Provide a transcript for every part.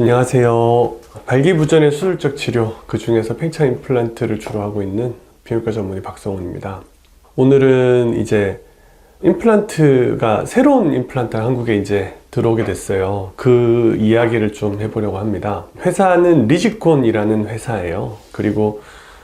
안녕하세요. 발기부전의 수술적 치료, 그 중에서 팽창 임플란트를 주로 하고 있는 비뇨기과 전문의 박성훈입니다. 오늘은 이제 임플란트가 새로운 임플란트가 한국에 이제 들어오게 됐어요. 그 이야기를 좀 해보려고 합니다. 회사는 리지콘이라는 회사예요. 그리고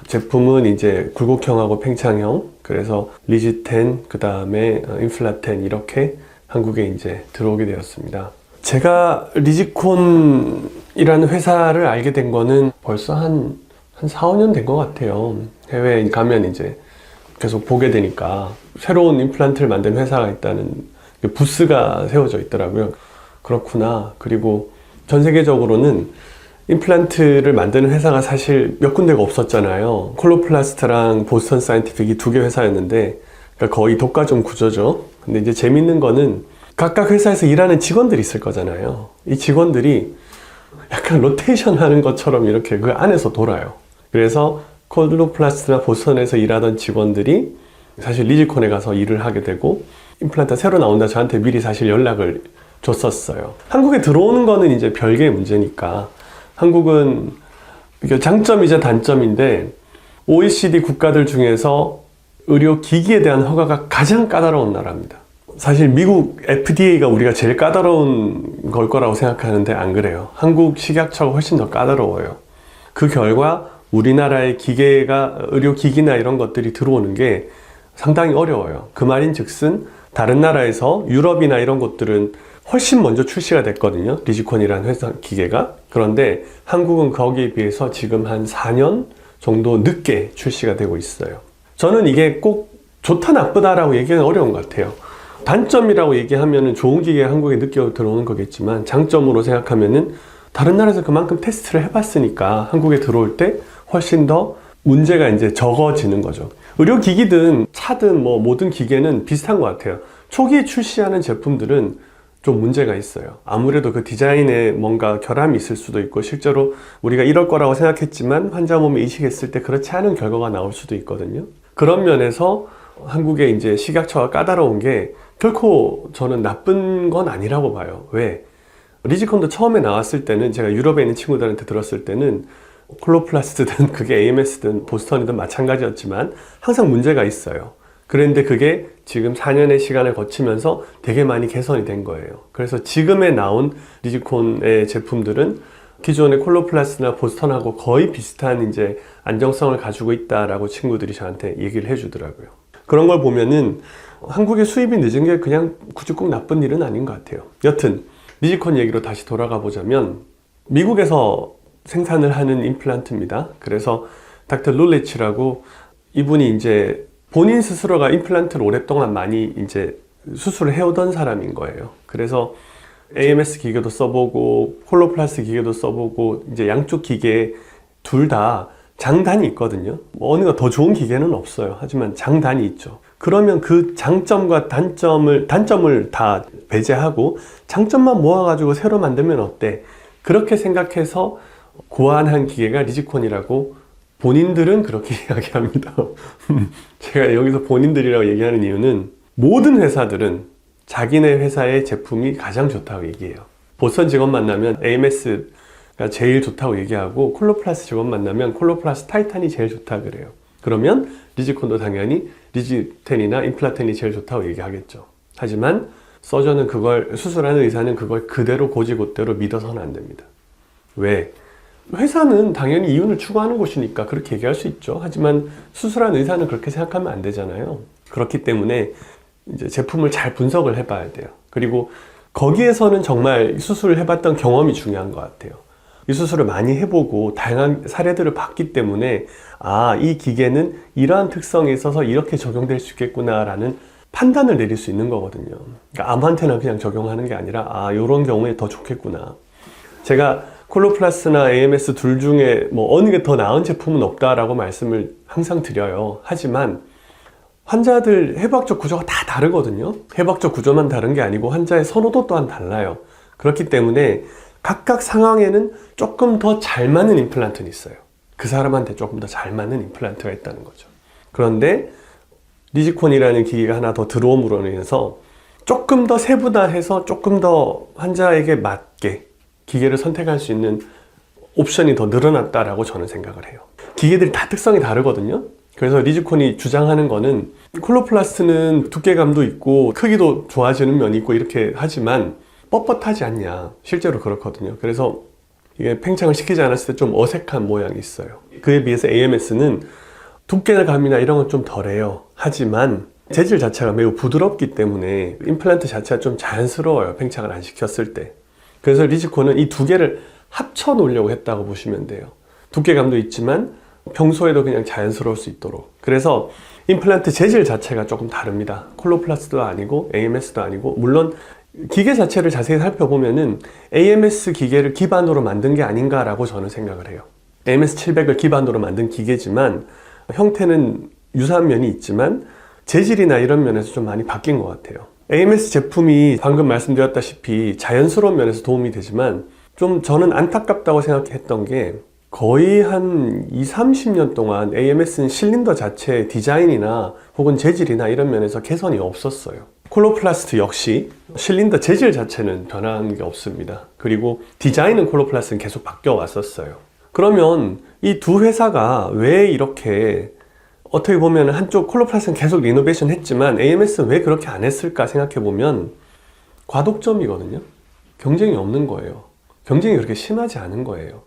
제품은 이제 굴곡형하고 팽창형, 그래서 리지텐, 그 다음에 인플라텐 이렇게 한국에 이제 들어오게 되었습니다. 제가 리지콘이라는 회사를 알게 된 거는 벌써 한, 한 4, 5년 된 것 같아요. 해외에 가면 이제 계속 보게 되니까 새로운 임플란트를 만든 회사가 있다는 그 부스가 세워져 있더라고요. 그렇구나. 그리고 전 세계적으로는 임플란트를 만드는 회사가 사실 몇 군데가 없었잖아요. 콜로플라스트랑 보스턴 사이언티픽이 두 개 회사였는데 그러니까 거의 독과점 구조죠. 근데 이제 재밌는 거는 각각 회사에서 일하는 직원들이 있을 거잖아요. 이 직원들이 약간 로테이션 하는 것처럼 이렇게 그 안에서 돌아요. 그래서 콜로플라스트나 보스턴에서 일하던 직원들이 사실 리지콘에 가서 일을 하게 되고 임플란트 새로 나온다 저한테 미리 사실 연락을 줬었어요. 한국에 들어오는 거는 이제 별개의 문제니까 한국은 장점이자 단점인데 OECD 국가들 중에서 의료 기기에 대한 허가가 가장 까다로운 나라입니다. 사실 미국 FDA가 우리가 제일 까다로운 걸 거라고 생각하는데 안 그래요. 한국 식약처가 훨씬 더 까다로워요. 그 결과 우리나라의 기계가 의료 기기나 이런 것들이 들어오는 게 상당히 어려워요. 그 말인 즉슨 다른 나라에서 유럽이나 이런 곳들은 훨씬 먼저 출시가 됐거든요. 리지콘이라는 회사 기계가. 그런데 한국은 거기에 비해서 지금 한 4년 정도 늦게 출시가 되고 있어요. 저는 이게 꼭 좋다 나쁘다라고 얘기하는 어려운 것 같아요. 단점이라고 얘기하면 좋은 기계가 한국에 늦게 들어오는 거겠지만 장점으로 생각하면은 다른 나라에서 그만큼 테스트를 해봤으니까 한국에 들어올 때 훨씬 더 문제가 이제 적어지는 거죠. 의료기기든 차든 뭐 모든 기계는 비슷한 것 같아요. 초기에 출시하는 제품들은 좀 문제가 있어요. 아무래도 그 디자인에 뭔가 결함이 있을 수도 있고 실제로 우리가 이럴 거라고 생각했지만 환자 몸에 이식했을 때 그렇지 않은 결과가 나올 수도 있거든요. 그런 면에서 한국의 이제 식약처가 까다로운 게 결코 저는 나쁜 건 아니라고 봐요. 왜? 리지콘도 처음에 나왔을 때는 제가 유럽에 있는 친구들한테 들었을 때는 콜로플라스트든 그게 AMS든 보스턴이든 마찬가지였지만 항상 문제가 있어요. 그런데 그게 지금 4년의 시간을 거치면서 되게 많이 개선이 된 거예요. 그래서 지금에 나온 리지콘의 제품들은 기존의 콜로플라스나 보스턴하고 거의 비슷한 이제 안정성을 가지고 있다라고 친구들이 저한테 얘기를 해주더라고요. 그런 걸 보면은 한국의 수입이 늦은 게 그냥 굳이 꼭 나쁜 일은 아닌 것 같아요. 여튼 리지콘 얘기로 다시 돌아가 보자면 미국에서 생산을 하는 임플란트입니다. 그래서 닥터 룰리치라고 이분이 이제 본인 스스로가 임플란트를 오랫동안 많이 이제 수술을 해오던 사람인 거예요. 그래서 AMS 기계도 써보고 콜로플라스 기계도 써보고 이제 양쪽 기계 둘 다 장단이 있거든요. 뭐 어느 가더 좋은 기계는 없어요. 하지만 장단이 있죠. 그러면 그 장점과 단점을 단점을 다 배제하고 장점만 모아가지고 새로 만들면 어때? 그렇게 생각해서 고안한 기계가 리지콘이라고 본인들은 그렇게 이야기합니다. 제가 여기서 본인들이라고 얘기하는 이유는 모든 회사들은 자기네 회사의 제품이 가장 좋다고 얘기해요. 보선 직원 만나면 AMS 가 제일 좋다고 얘기하고 콜로플라스 직원 만나면 콜로플라스 타이탄이 제일 좋다 그래요. 그러면 리지콘도 당연히 리지텐이나 임플라텐이 제일 좋다고 얘기하겠죠. 하지만 서전은 그걸 수술하는 의사는 그걸 그대로 고지고대로 믿어서는 안 됩니다. 왜? 회사는 당연히 이윤을 추구하는 곳이니까 그렇게 얘기할 수 있죠. 하지만 수술한 의사는 그렇게 생각하면 안 되잖아요. 그렇기 때문에 이제 제품을 잘 분석을 해봐야 돼요. 그리고 거기에서는 정말 수술을 해봤던 경험이 중요한 것 같아요. 이 수술을 많이 해보고 다양한 사례들을 봤기 때문에 아, 이 기계는 이러한 특성이 있어서 이렇게 적용될 수 있겠구나라는 판단을 내릴 수 있는 거거든요. 그러니까 아무한테나 그냥 적용하는 게 아니라 아, 이런 경우에 더 좋겠구나. 제가 콜로플라스나 AMS 둘 중에 뭐 어느 게 더 나은 제품은 없다라고 말씀을 항상 드려요. 하지만 환자들 해부학적 구조가 다 다르거든요. 해부학적 구조만 다른 게 아니고 환자의 선호도 또한 달라요. 그렇기 때문에 각각 상황에는 조금 더 잘 맞는 임플란트는 있어요. 그 사람한테 조금 더 잘 맞는 임플란트가 있다는 거죠. 그런데 리지콘이라는 기기가 하나 더 들어옴으로 인해서 조금 더 세분화해서 조금 더 환자에게 맞게 기계를 선택할 수 있는 옵션이 더 늘어났다라고 저는 생각을 해요. 기계들이 다 특성이 다르거든요. 그래서 리즈콘이 주장하는 거는 콜로플라스트는 두께감도 있고 크기도 좋아지는 면이 있고 이렇게 하지만 뻣뻣하지 않냐. 실제로 그렇거든요. 그래서 이게 팽창을 시키지 않았을 때 좀 어색한 모양이 있어요. 그에 비해서 AMS는 두께감이나 이런 건 좀 덜해요. 하지만 재질 자체가 매우 부드럽기 때문에 임플란트 자체가 좀 자연스러워요. 팽창을 안 시켰을 때. 그래서 리지코는 이 두 개를 합쳐 놓으려고 했다고 보시면 돼요. 두께감도 있지만 평소에도 그냥 자연스러울 수 있도록. 그래서 임플란트 재질 자체가 조금 다릅니다. 콜로플라스도 아니고 AMS도 아니고 물론 기계 자체를 자세히 살펴보면은 AMS 기계를 기반으로 만든 게 아닌가라고 저는 생각을 해요. AMS 700을 기반으로 만든 기계지만 형태는 유사한 면이 있지만 재질이나 이런 면에서 좀 많이 바뀐 것 같아요. AMS 제품이 방금 말씀드렸다시피 자연스러운 면에서 도움이 되지만 좀 저는 안타깝다고 생각했던 게 거의 한 2, 30년 동안 AMS는 실린더 자체의 디자인이나 혹은 재질이나 이런 면에서 개선이 없었어요. 콜로플라스트 역시 실린더 재질 자체는 변한 게 없습니다. 그리고 디자인은 콜로플라스트는 계속 바뀌어 왔었어요. 그러면 이 두 회사가 왜 이렇게 어떻게 보면 한쪽 콜로플라스는 계속 리노베이션 했지만 AMS는 왜 그렇게 안 했을까 생각해 보면 과독점이거든요. 경쟁이 없는 거예요. 경쟁이 그렇게 심하지 않은 거예요.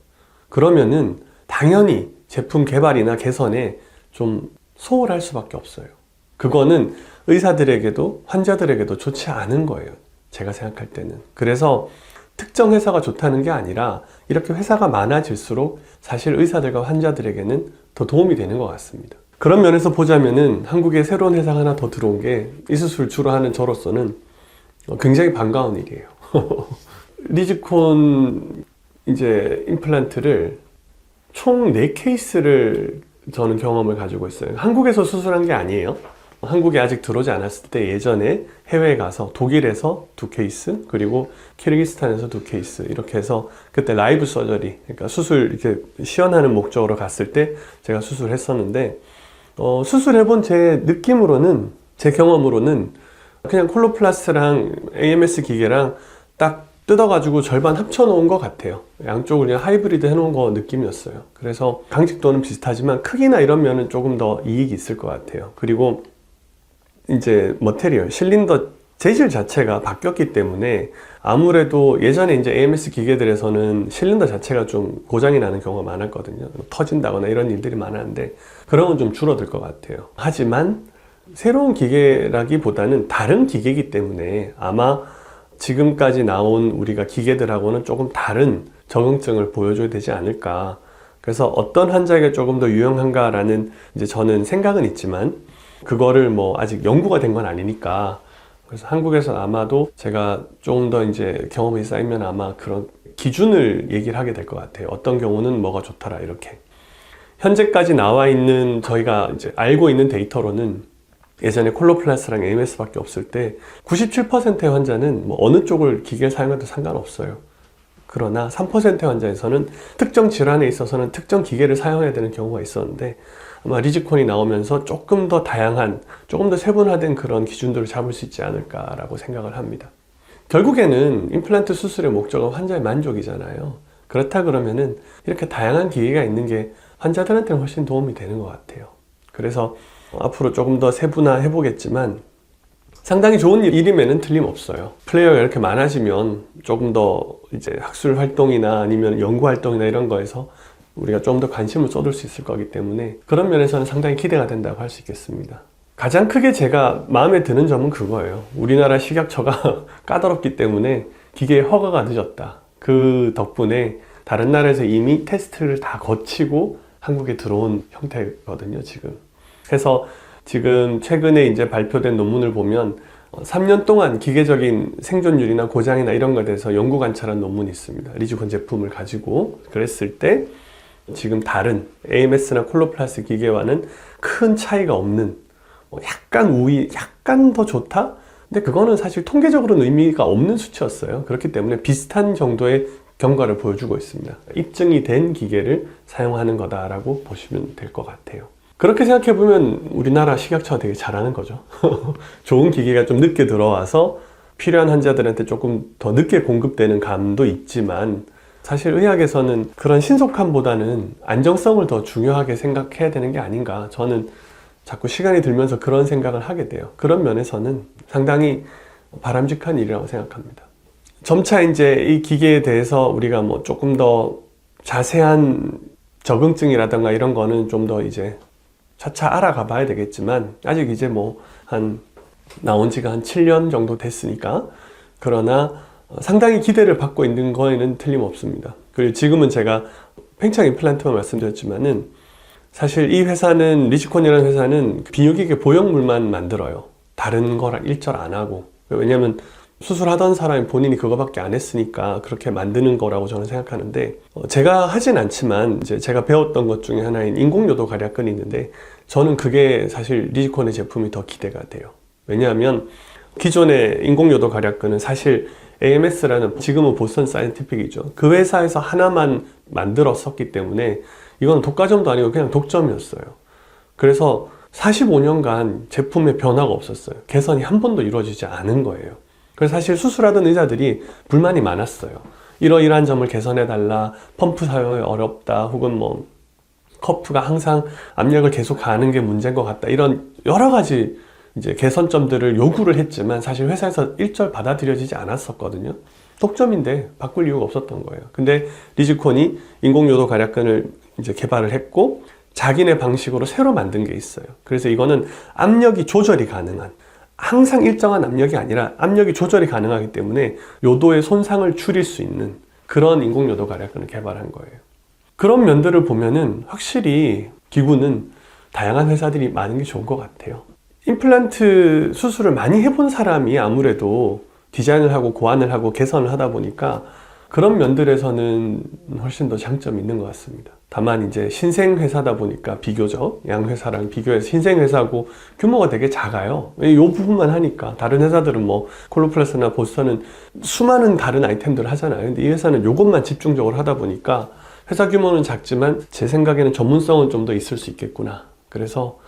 그러면은 당연히 제품 개발이나 개선에 좀 소홀할 수밖에 없어요. 그거는 의사들에게도 환자들에게도 좋지 않은 거예요. 제가 생각할 때는. 그래서 특정 회사가 좋다는 게 아니라 이렇게 회사가 많아질수록 사실 의사들과 환자들에게는 더 도움이 되는 것 같습니다. 그런 면에서 보자면은 한국에 새로운 회사가 하나 더 들어온 게 이 수술 주로 하는 저로서는 굉장히 반가운 일이에요. 리즈콘 이제 임플란트를 총 4케이스를 저는 경험을 가지고 있어요. 한국에서 수술한 게 아니에요. 한국에 아직 들어오지 않았을 때 예전에 해외에 가서 독일에서 두 케이스 그리고 키르기스탄에서 두 케이스 이렇게 해서 그때 라이브 서저리 그러니까 수술 이렇게 시연하는 목적으로 갔을 때 제가 수술했었는데 어, 수술해본 제 느낌으로는 제 경험으로는 그냥 콜로플라스랑 AMS 기계랑 딱 뜯어가지고 절반 합쳐놓은 것 같아요. 양쪽을 그냥 하이브리드 해놓은 거 느낌이었어요. 그래서 강직도는 비슷하지만 크기나 이런 면은 조금 더 이익이 있을 것 같아요. 그리고 이제 머테리얼, 실린더 재질 자체가 바뀌었기 때문에 아무래도 예전에 이제 AMS 기계들에서는 실린더 자체가 좀 고장이 나는 경우가 많았거든요. 터진다거나 이런 일들이 많았는데 그런 건 좀 줄어들 것 같아요. 하지만 새로운 기계라기보다는 다른 기계이기 때문에 아마 지금까지 나온 우리가 기계들하고는 조금 다른 적응증을 보여줘야 되지 않을까. 그래서 어떤 환자에게 조금 더 유용한가라는 이제 저는 생각은 있지만 그거를 뭐 아직 연구가 된 건 아니니까 그래서 한국에서 아마도 제가 조금 더 이제 경험이 쌓이면 아마 그런 기준을 얘기를 하게 될 것 같아요. 어떤 경우는 뭐가 좋더라 이렇게. 현재까지 나와 있는 저희가 이제 알고 있는 데이터로는 예전에 콜로플라스랑 AMS밖에 없을 때 97%의 환자는 뭐 어느 쪽을 기계를 사용해도 상관없어요. 그러나 3%의 환자에서는 특정 질환에 있어서는 특정 기계를 사용해야 되는 경우가 있었는데 아마 리즈콘이 나오면서 조금 더 다양한, 조금 더 세분화된 그런 기준들을 잡을 수 있지 않을까라고 생각을 합니다. 결국에는 임플란트 수술의 목적은 환자의 만족이잖아요. 그렇다 그러면은 이렇게 다양한 기계가 있는 게 환자들한테는 훨씬 도움이 되는 것 같아요. 그래서 앞으로 조금 더 세분화해 보겠지만 상당히 좋은 일임에는 틀림없어요. 플레이어가 이렇게 많아지면 조금 더 이제 학술 활동이나 아니면 연구 활동이나 이런 거에서 우리가 좀 더 관심을 쏟을 수 있을 거기 때문에 그런 면에서는 상당히 기대가 된다고 할 수 있겠습니다. 가장 크게 제가 마음에 드는 점은 그거예요. 우리나라 식약처가 까다롭기 때문에 기계의 허가가 늦었다. 그 덕분에 다른 나라에서 이미 테스트를 다 거치고 한국에 들어온 형태거든요, 지금. 그래서 지금 최근에 이제 발표된 논문을 보면 3년 동안 기계적인 생존율이나 고장이나 이런 것에 대해서 연구 관찰한 논문이 있습니다. 리즈콘 제품을 가지고 그랬을 때 지금 다른 AMS나 콜로플라스 기계와는 큰 차이가 없는 뭐 약간 우위, 약간 더 좋다? 근데 그거는 사실 통계적으로는 의미가 없는 수치였어요. 그렇기 때문에 비슷한 정도의 경과를 보여주고 있습니다. 입증이 된 기계를 사용하는 거다라고 보시면 될 것 같아요. 그렇게 생각해 보면 우리나라 식약처가 되게 잘하는 거죠. 좋은 기계가 좀 늦게 들어와서 필요한 환자들한테 조금 더 늦게 공급되는 감도 있지만 사실 의학에서는 그런 신속함보다는 안정성을 더 중요하게 생각해야 되는 게 아닌가. 저는 자꾸 시간이 들면서 그런 생각을 하게 돼요. 그런 면에서는 상당히 바람직한 일이라고 생각합니다. 점차 이제 이 기계에 대해서 우리가 뭐 조금 더 자세한 적응증이라든가 이런 거는 좀 더 이제 차차 알아가 봐야 되겠지만 아직 이제 뭐 한 나온 지가 한 7년 정도 됐으니까 그러나 어, 상당히 기대를 받고 있는 거에는 틀림없습니다. 그리고 지금은 제가 팽창 임플란트만 말씀드렸지만은 사실 이 회사는 리치콘이라는 회사는 비뇨기계 보형물만 만들어요. 다른 거랑 일절 안 하고 왜냐면 수술하던 사람이 본인이 그거밖에 안 했으니까 그렇게 만드는 거라고 저는 생각하는데 어, 제가 하진 않지만 이제 제가 배웠던 것 중에 하나인 인공요도 가략근이 있는데 저는 그게 사실 리지콘의 제품이 더 기대가 돼요. 왜냐하면 기존의 인공요도 가략근은 사실 AMS라는 지금은 보스턴 사이언티픽이죠. 그 회사에서 하나만 만들었었기 때문에 이건 독과점도 아니고 그냥 독점이었어요. 그래서 45년간 제품의 변화가 없었어요. 개선이 한 번도 이루어지지 않은 거예요. 그래서 사실 수술하던 의사들이 불만이 많았어요. 이러이러한 점을 개선해달라, 펌프 사용이 어렵다, 혹은 뭐, 커프가 항상 압력을 계속 가는 게 문제인 것 같다. 이런 여러 가지 이제 개선점들을 요구를 했지만 사실 회사에서 일절 받아들여지지 않았었거든요. 독점인데 바꿀 이유가 없었던 거예요. 근데 리즈콘이 인공요도 가략근을 이제 개발을 했고 자기네 방식으로 새로 만든 게 있어요. 그래서 이거는 압력이 조절이 가능한 항상 일정한 압력이 아니라 압력이 조절이 가능하기 때문에 요도의 손상을 줄일 수 있는 그런 인공요도 가략근을 개발한 거예요. 그런 면들을 보면은 확실히 기구는 다양한 회사들이 많은 게 좋은 것 같아요. 임플란트 수술을 많이 해본 사람이 아무래도 디자인을 하고 고안을 하고 개선을 하다 보니까 그런 면들에서는 훨씬 더 장점이 있는 것 같습니다. 다만 이제 신생 회사다 보니까 비교적 양 회사랑 비교해서 신생 회사고 규모가 되게 작아요. 이 부분만 하니까 다른 회사들은 뭐 콜로플러스나 보스턴은 수많은 다른 아이템들을 하잖아요. 근데 이 회사는 이것만 집중적으로 하다 보니까 회사 규모는 작지만 제 생각에는 전문성은 좀 더 있을 수 있겠구나. 그래서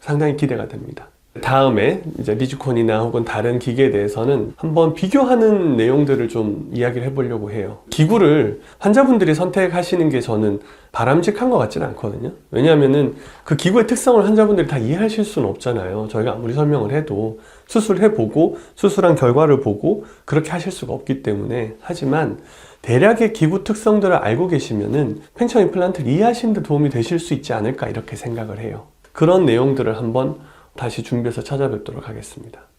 상당히 기대가 됩니다. 다음에 이제 리즈콘이나 혹은 다른 기계에 대해서는 한번 비교하는 내용들을 좀 이야기를 해보려고 해요. 기구를 환자분들이 선택하시는 게 저는 바람직한 것 같지는 않거든요. 왜냐하면은 그 기구의 특성을 환자분들이 다 이해하실 수는 없잖아요. 저희가 아무리 설명을 해도 수술해보고 수술한 결과를 보고 그렇게 하실 수가 없기 때문에 하지만 대략의 기구 특성들을 알고 계시면은 팽창 임플란트를 이해하시는 데 도움이 되실 수 있지 않을까 이렇게 생각을 해요. 그런 내용들을 한번 다시 준비해서 찾아뵙도록 하겠습니다.